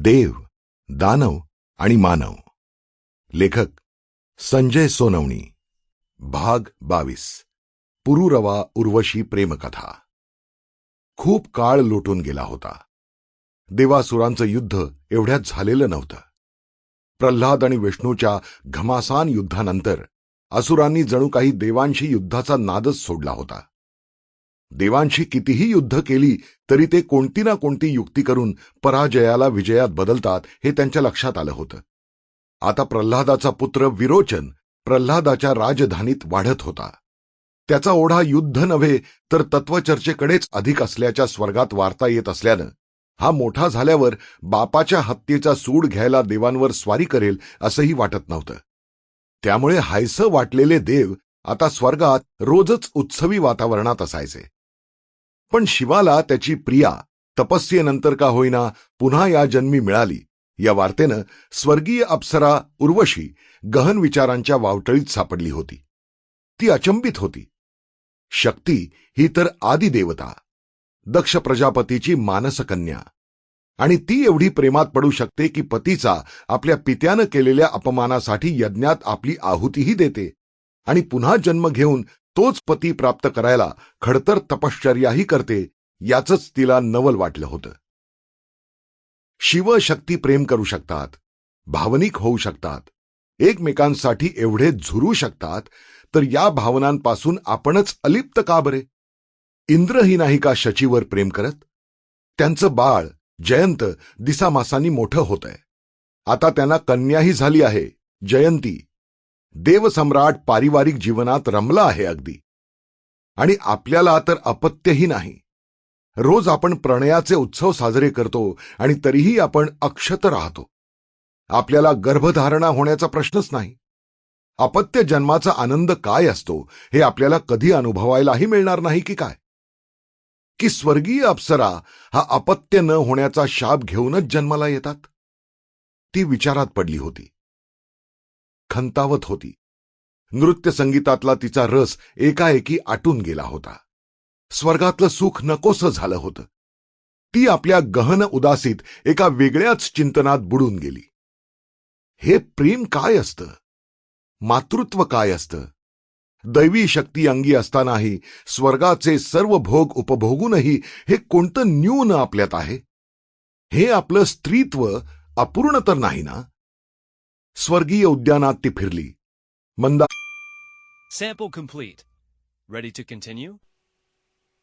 देव दानव आणि मानव. लेखक संजय सोनवणी. भाग बावीस. पुरुरवा उर्वशी प्रेमकथा. खूप काळ लोटून गेला होता. देवासुरांचं युद्ध एवढ्यात झालेलं नव्हतं. प्रल्हाद आणि विष्णूच्या घमासान युद्धानंतर असुरांनी जणू काही देवांशी युद्धाचा नादच सोडला होता. देवांशी कितीही युद्ध केली तरी ते कोणती ना कोणती युक्ती करून पराजयाला विजयात बदलतात हे त्यांच्या लक्षात आलं होतं. आता प्रल्हादाचा पुत्र विरोचन प्रल्हादाच्या राजधानीत वाढत होता. त्याचा ओढा युद्ध नव्हे तर तत्वचर्चेकडेच अधिक असल्याच्या स्वर्गात वार्ता येत असल्यानं हा मोठा झाल्यावर बापाच्या हत्येचा सूड घ्यायला देवांवर स्वारी करेल असंही वाटत नव्हतं. त्यामुळे हायसं वाटलेले देव आता स्वर्गात रोजच उत्सवी वातावरणात असायचे. पण शिवाला त्याची प्रिया तपस्येनंतर का होईना पुन्हा या जन्मी मिळाली. या वार्तेनं स्वर्गीय अप्सरा उर्वशी गहन विचारांच्या वावटळीत सापडली होती. ती अचंबित होती. शक्ती ही तर आदिदेवता दक्ष प्रजापतीची मानसकन्या. आणि ती एवढी प्रेमात पडू शकते की पतीचा आपल्या पित्यानं केलेल्या अपमानासाठी यज्ञात आपली आहुतीही देते आणि पुन्हा जन्म घेऊन तोच पती प्राप्त करायला खडतर तपश्चर्याही करते याचंच तिला नवल वाटलं होतं. शिवशक्ती प्रेम करू शकतात भावनिक होऊ शकतात एकमेकांसाठी एवढे झुरू शकतात तर या भावनांपासून आपणच अलिप्त का बरे? इंद्रही नाही का शचीवर प्रेम करत? त्यांचं बाळ जयंत दिसामासानी मोठं होतंय. आता त्यांना कन्याही झाली आहे जयंती. देवसम्राट पारिवारिक जीवनात रमला आहे अगदी. आणि आपल्याला तर अपत्यही नाही. रोज आपण प्रणयाचे उत्सव साजरे करतो आणि तरीही आपण अक्षत राहतो. आपल्याला गर्भधारणा होण्याचा प्रश्नच नाही. अपत्य जन्माचा आनंद काय असतो हे आपल्याला कधी अनुभवायलाही मिळणार नाही की काय? की स्वर्गीय अप्सरा हा अपत्य न होण्याचा शाप घेऊनच जन्माला येतात? ती विचारात पडली होती. खंतावत होती. नृत्य संगीतातला तिचा रस एकाएकी आटून गेला होता. स्वर्गातलं सुख नकोसं झालं होतं. ती आपल्या गहन उदासीत एका वेगळ्याच चिंतनात बुडून गेली. हे प्रेम काय असतं? मातृत्व काय असतं? दैवी शक्ती अंगी असतानाही स्वर्गाचे सर्व भोग उपभोगूनही हे कोणतं न्यून आपल्यात आहे? हे आपलं स्त्रीत्व अपूर्ण तर नाही ना? स्वर्गीय उद्यानात ती फिरली मंदा Sample complete. Ready to continue?